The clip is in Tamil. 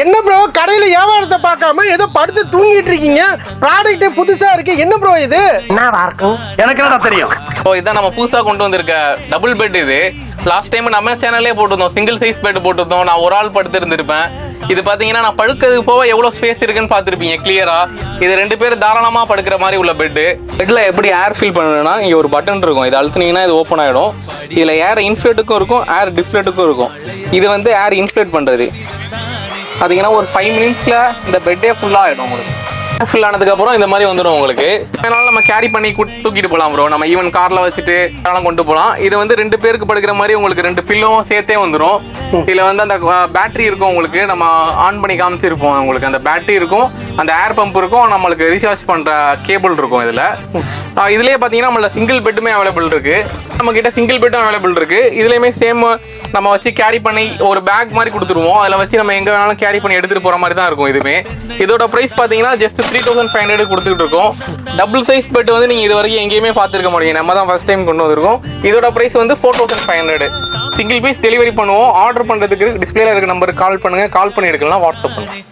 என்ன ப்ரோ கடையில வியாபாரத்தை பார்க்காம ஏதோ படுத்து தூங்கிட்டு இருக்கீங்க. ப்ராடக்ட் புதுசா இருக்கு. என்ன ப்ரோ இது? எனக்கு என்னடா தெரியும்? ஸோ இதான் நம்ம புதுசாக கொண்டு வந்திருக்க டபுள் பெட் இது. லாஸ்ட் டைம் நம்ம சேனல்லே போட்டிருந்தோம். சிங்கிள் சைஸ் பெட் போட்டிருந்தோம். நான் ஒரு ஆள் படுத்து இருந்திருப்பேன் இது பார்த்தீங்கன்னா நான் படுக்கிறதுக்கு போக எவ்வளோ ஸ்பேஸ் இருக்குன்னு பார்த்துருப்பீங்க கிளியரா இது ரெண்டு பேர் தாராளமாக படுக்கிற மாதிரி உள்ள பெட்டு பெட்டில் எப்படி ஏர் ஃபில் பண்ணணும்னா இங்கே ஒரு பட்டன் இருக்கும். இது அழுத்துனீங்கன்னா இது ஓப்பன் ஆகிடும் இதில் ஏர் இன்ஃப்ளேட்டுக்கும் இருக்கும் ஏர் டிஃப்ளேட்டுக்கும் இருக்கும். இது வந்து ஏர் இன்ஃப்ளேட் பண்ணுறது பார்த்தீங்கன்னா ஒரு ஃபைவ் மினிட்ஸில் இந்த பெட்டே ஃபுல்லாக ஆகிடும் உங்களுக்கு. ஃபில் ஆனதுக்கப்புறம் இந்த மாதிரி வந்துடும் உங்களுக்கு. அதனால நம்ம கேரி பண்ணி தூக்கிட்டு போகலாம் ப்ரோ நம்ம ஈவன் காரில் வச்சுட்டு அதெல்லாம் கொண்டு போகலாம் இது வந்து ரெண்டு பேருக்கு படுக்கிற மாதிரி உங்களுக்கு ரெண்டு பில்லும் சேர்த்தே வந்துடும் இதில் வந்து அந்த பேட்டரி இருக்கும் உங்களுக்கு. நம்ம ஆன் பண்ணி காமிச்சிருப்போம் உங்களுக்கு. அந்த பேட்டரி இருக்கும் அந்த ஏர் பம்ப் இருக்கும் நம்மளுக்கு ரீசார்ஜ் பண்ணுற கேபிள் இருக்கும் இதில். இதுலேயே பார்த்தீங்கன்னா நம்மள சிங்கிள் பெட்டுமே அவைலபிள் இருக்கு. நம்ம கிட்ட சிங்கிள் பெட்டும் அவைலபிள் இருக்கு. இதுலயுமே சேம் நம்ம வச்சு கேரி பண்ணி ஒரு பேக் மாதிரி கொடுத்துருவோம். அதில் வச்சு நம்ம எங்க வேணாலும் கேரி பண்ணி எடுத்துட்டு போற மாதிரி தான் இருக்கும் இதுவுமே. இதோட ப்ரைஸ் பார்த்தீங்கன்னா just three thousand five hundred கொடுத்துட்டு இருக்கோம். டபுள் சைஸ் பெட் வந்து நீங்கள் இது வரைக்கும் எங்கேயுமே பார்த்துருக்க மாட்டீங்க. நம்ம தான் ஃபர்ஸ்ட் டைம் கொண்டு வந்திருக்கோம். இதோட ப்ரைஸ் வந்து four thousand five hundred single piece delivery பண்ணுவோம். ஆர்டர் பண்ணுறதுக்கு டிஸ்பிளேல இருக்க நம்பருக்கு கால் பண்ணுங்கள் கால் பண்ணி எடுக்கலாம். வாட்ஸ்அப் பண்ணுங்கள்